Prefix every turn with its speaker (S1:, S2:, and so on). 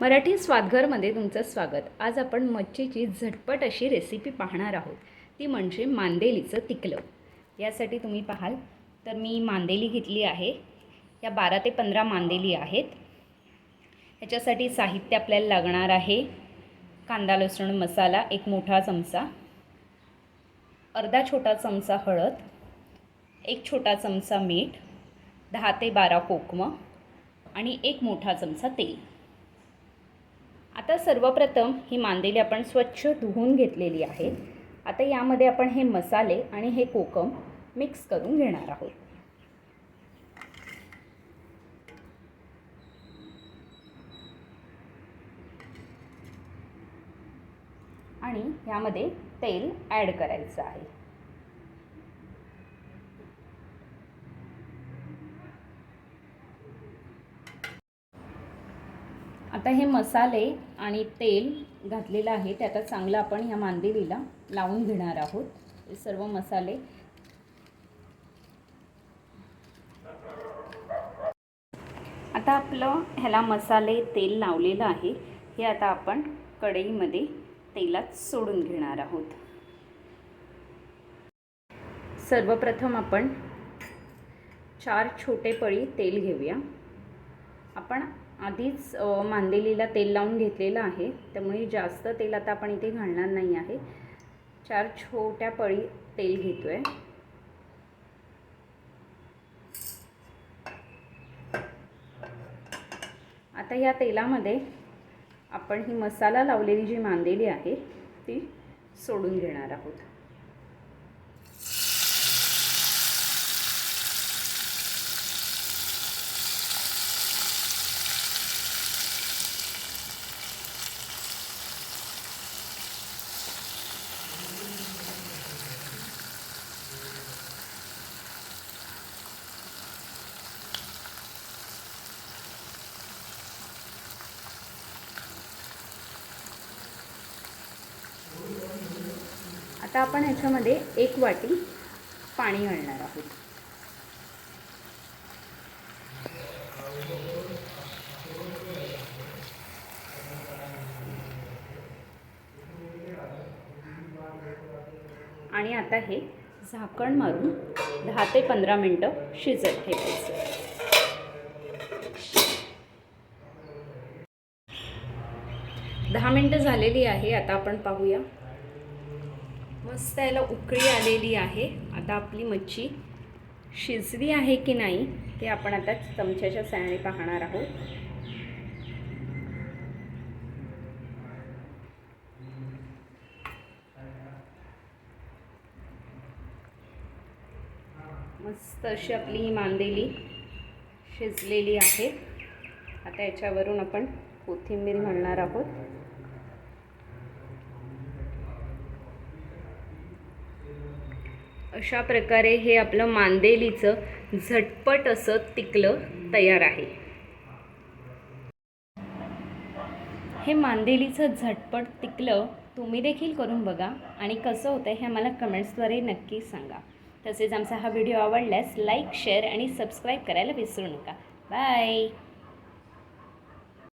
S1: मराठी स्वादघरमध्ये तुमचं स्वागत. आज आपण मच्छीची झटपट अशी रेसिपी पाहणार आहोत. ती म्हणजे मांदेलीचं तिकलं यासाठी तुम्ही पाहाल. तर मी मांदेली घेतली आहे. या बारा ते पंधरा मांदेली आहेत. ह्याच्यासाठी साहित्य आपल्याला लागणार आहे. कांदा लसूण मसाला एक मोठा चमचा. अर्धा छोटा चमचा हळद. एक छोटा चमचा मीठ. दहा ते बारा कोकमं. आणि एक मोठा चमचा तेल. आता सर्वप्रथम ही मांदेली आपण स्वच्छ धुवून घेतलेली आहे. आता यामध्ये आपण हे मसाले आणि हे कोकम मिक्स करून घेणार आहोत. आणि यामध्ये तेल ॲड करायचं आहे. आता हे मसाले आणि तेल घातलेलं आहे ते आता चांगलं आपण ह्या मांदेलीला लावून घेणार आहोत. हे सर्व मसाले. आता आपलं ह्याला मसाले तेल लावलेलं आहे हे आता आपण कढईमध्ये तेलात सोडून घेणार आहोत. सर्वप्रथम आपण चार छोटे पळी तेल घेऊया. आपण आधीच मांदेलीला तेल लावून घेतलेलं आहे. त्यामुळे जास्त तेल आता आपण इथे घालणार नाही आहे. चार छोट्या पळी तेल घेतो आहे आता या तेलामध्ये आपण ही मसाला लावलेली जी मांदेली आहे ती सोडून घेणार आहोत. आता आपण ह्याच्यामध्ये एक वाटी पाणी घालणार आहोत. आणि आता हे झाकण मारून दहा ते पंधरा मिनटं शिजत ठेवायचं. दहा मिनटं झालेली आहे आता आपण पाहूया. मस्त याला उकळी आलेली आहे. आता आपली मच्छी शिजली आहे की नाही ते आपण आता चमच्याच्या सहाय्याने पाहणार आहोत. मस्त अशी आपली ही मांदेली शिजलेली आहे. आता याच्यावरून आपण कोथिंबीर घालणार आहोत. अशा प्रकारे हे आपलं मांदेलीचं झटपट असं तिकलं तयार आहे. हे मांदेलीचं झटपट तिकलं तुम्ही देखील करून बघा आणि कसं होतं हे मला कमेंट्सद्वारे नक्की सांगा. तसेच आमचा हा व्हिडिओ आवडल्यास लाईक शेअर आणि सबस्क्राईब करायला विसरू नका. बाय!